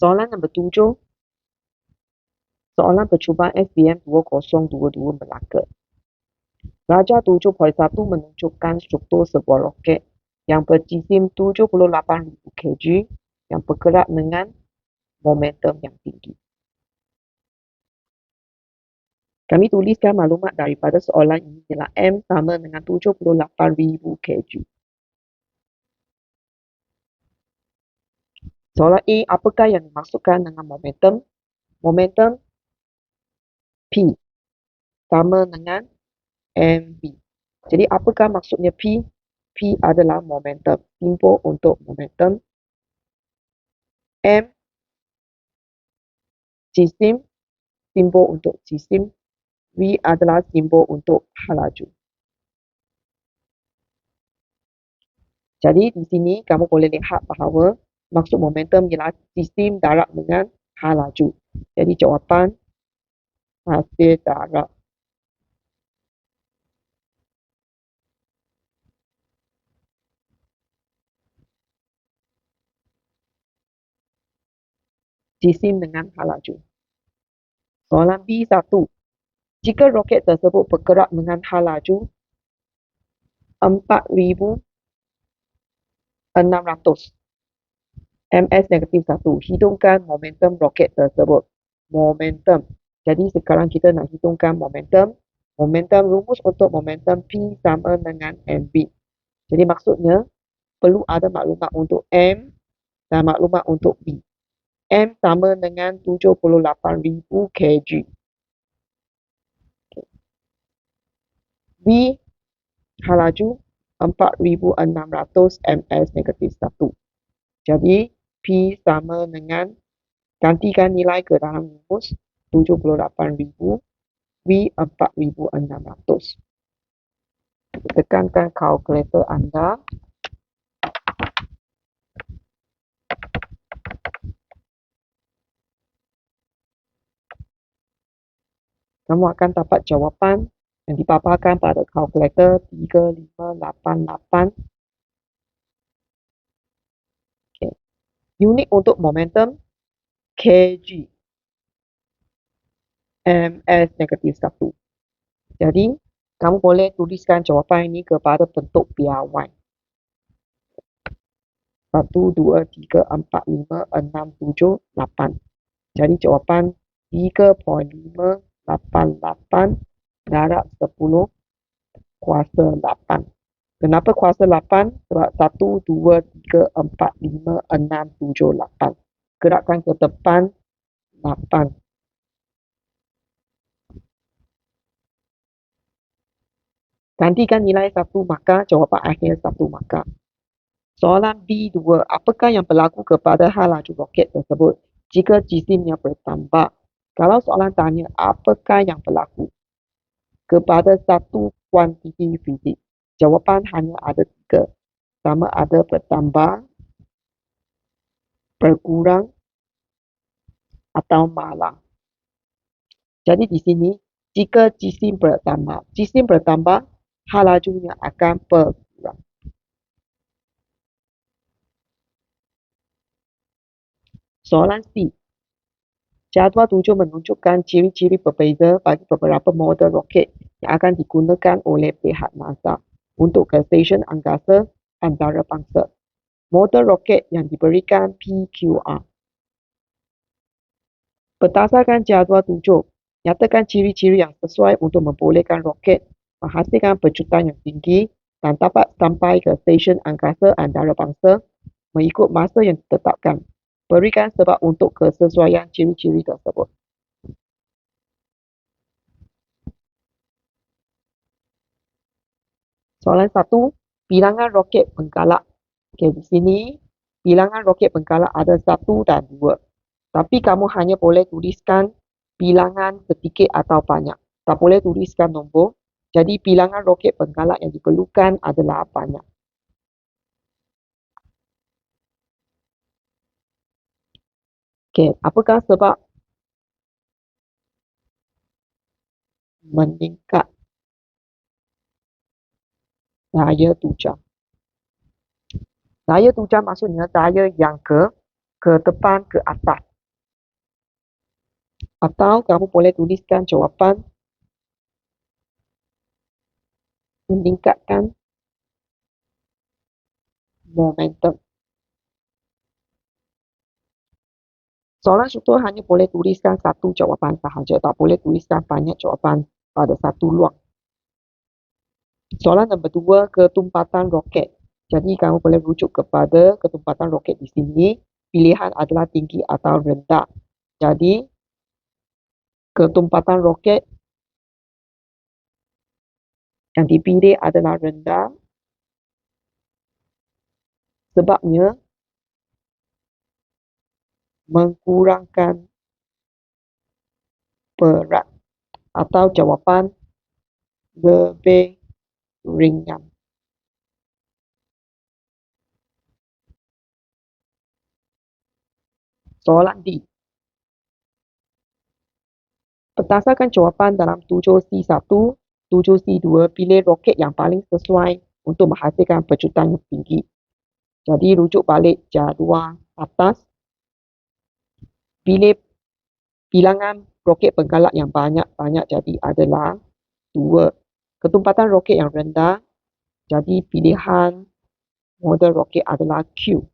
Soalan nombor tujuh. Soalan percubaan SPM 2022 Melaka. Raja 7.1 menunjukkan struktur sebuah roket yang berjisim 78,000 kg yang bergerak dengan momentum yang tinggi. Kami tuliskan maklumat daripada soalan ini ialah M sama dengan 78,000 kg. Soalan A, apakah yang dimaksudkan dengan momentum? Momentum P sama dengan MV. Jadi apakah maksudnya P? P adalah momentum, simbol untuk momentum. M jisim, simbol untuk jisim. V adalah simbol untuk halaju. Jadi di sini kamu boleh lihat bahawa maksud momentum ialah jisim darat dengan halaju. Jadi jawapan hasil darab. Jisim dengan hal laju. Soalan B1. Jika roket tersebut bergerak dengan hal laju 4,600 ms negatif 1, hidungkan momentum roket tersebut. Momentum jadi sekarang kita nak hitungkan momentum. Momentum rumus untuk momentum P sama dengan MV. Jadi maksudnya perlu ada maklumat untuk M dan maklumat untuk V. M sama dengan 78,000 kg. V halaju 4,600 ms negatif 1. Jadi P sama dengan gantikan nilai ke dalam rumus 78,000 V 4,600 tekankan kalkulator anda. Kamu akan dapat jawapan yang dipaparkan pada kalkulator 3588 unit untuk momentum kg MS negatif 1. Jadi, kamu boleh tuliskan jawapan ini kepada bentuk biawan. 1, 2, 3, 4, 5, 6, 7, 8. Jadi jawapan 3.588 darab 10 kuasa 8. Kenapa kuasa 8? Sebab 1, 2, 3, 4, 5, 6, 7, 8. Gerakkan ke depan 8. Gantikan nilai satu maka jawapan akhir satu maka. Soalan B2. Apakah yang berlaku kepada hal laju roket tersebut jika jisimnya bertambah? Kalau soalan tanya apakah yang berlaku kepada satu kuantiti fizik, jawapan hanya ada tiga. Sama ada bertambah, berkurang atau malang. Jadi di sini, jika jisim bertambah, jisim bertambah hal lajunya akan berkurang. Soalan C. Jadual tujuh menunjukkan ciri-ciri berbeza bagi beberapa model roket yang akan digunakan oleh pihak NASA untuk ke stesen angkasa antarabangsa. Model roket yang diberikan PQR. Berdasarkan jadual tujuh, nyatakan ciri-ciri yang sesuai untuk membolehkan roket menghasilkan pecutan yang tinggi dan dapat sampai ke stesen angkasa antarabangsa mengikut masa yang ditetapkan. Berikan sebab untuk kesesuaian ciri-ciri tersebut. Soalan satu, bilangan roket penggalak. Okay, di sini bilangan roket penggalak ada satu dan dua. Tapi kamu hanya boleh tuliskan bilangan sedikit atau banyak. Tak boleh tuliskan nombor jadi bilangan roket penggalak yang diperlukan adalah banyak. Okey, apakah sebab meningkat daya tujar? Daya tujar maksudnya daya yang ke ke depan ke atas. Atau kamu boleh tuliskan jawapan meningkatkan momentum. Soalan struktur hanya boleh tuliskan satu jawapan sahaja, tak boleh tuliskan banyak jawapan pada satu luang. Soalan nombor dua, ketumpatan roket. Jadi kamu boleh rujuk kepada ketumpatan roket di sini. Pilihan adalah tinggi atau rendah. Jadi, ketumpatan roket yang dipilih adalah rendah sebabnya mengurangkan berat atau jawapan lebih ringan. Soalan D. Berdasarkan jawapan dalam 7C1, 7C2, pilih roket yang paling sesuai untuk menghasilkan pecutan yang tinggi. Jadi rujuk balik jadual atas. Pilih bilangan roket penggalak yang banyak-banyak jadi adalah 2. Ketumpatan roket yang rendah, jadi pilihan model roket adalah Q.